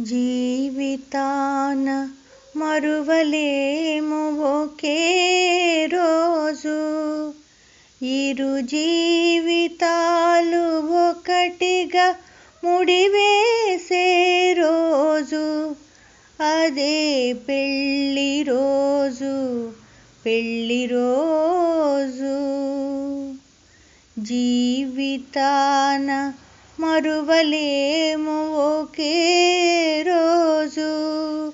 జీవితాన మరువలేము ఒకే రోజు. ఇరు జీవితాలు ఒకటిగా ముడివేసే రోజు. అదే పెళ్ళి రోజు పెళ్ళి రోజు. జీవితాన మరువలేము ఒకే రోజు.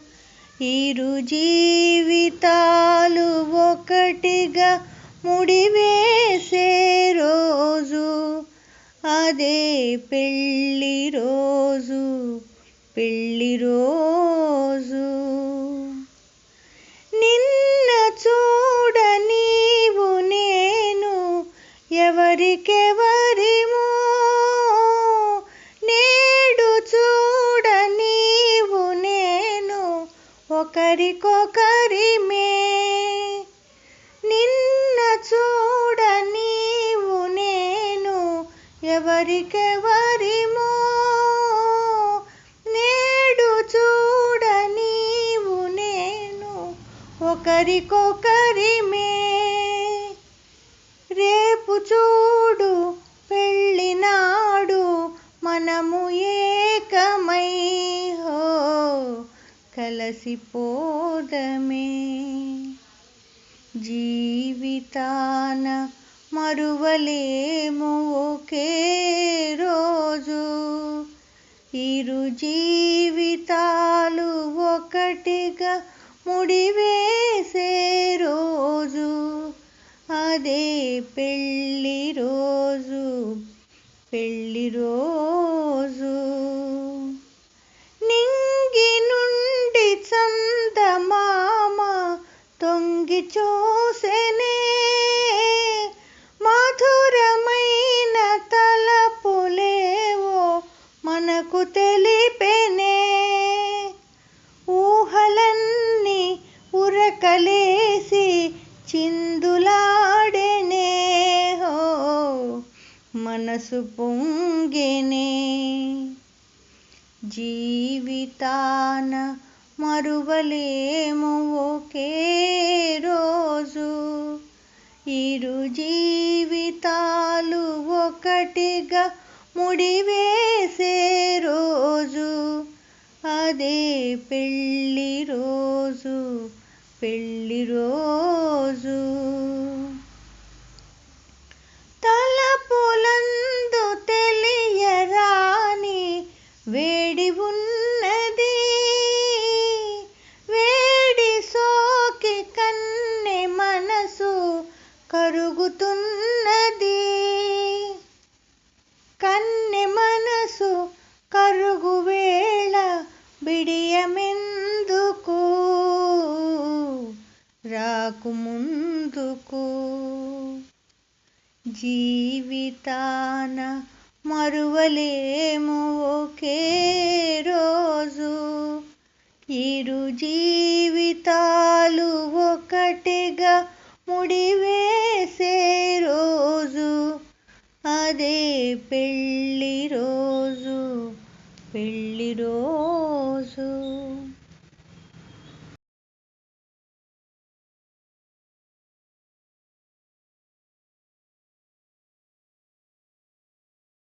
ఇరు జీవితాలు ఒకటిగా ముడివేసే రోజు. అదే పెళ్ళి రోజు పెళ్ళి రోజు. ఒకరికొకరిమే. నిన్న చూడ నీవు నేను ఎవరికెవరిమో. నేడు చూడ నీవు నేను ఒకరికొకరిమే. రేపు చూడు పెళ్ళినాడు కలసిపోదమే. జీవితాన మరువలేము ఒకే రోజు. ఇరు జీవితాలు ఒకటిగా ముడివేసే రోజు. అదే పెళ్ళి రోజు పెళ్ళి రోజు. చూసెనే మధురమైన తలపులేవో మనకు తెలిపెనే. ఊహలన్నీ ఉరకలేసి చిందులాడెనే హో మనసు పొంగెనే. జీవితాన మరువలేము ఒకే ఇరు జీవితాలు ఒకటిగా ముడివేసే రోజు. అదే పెళ్ళి రోజు. పెళ్ళి రోజు రాకుముందుకు జీవితాన మరువలేము ఒకే రోజు. ఇరు జీవితాలు ఒకటిగా ముడివేసే రోజు. అదే పెళ్ళి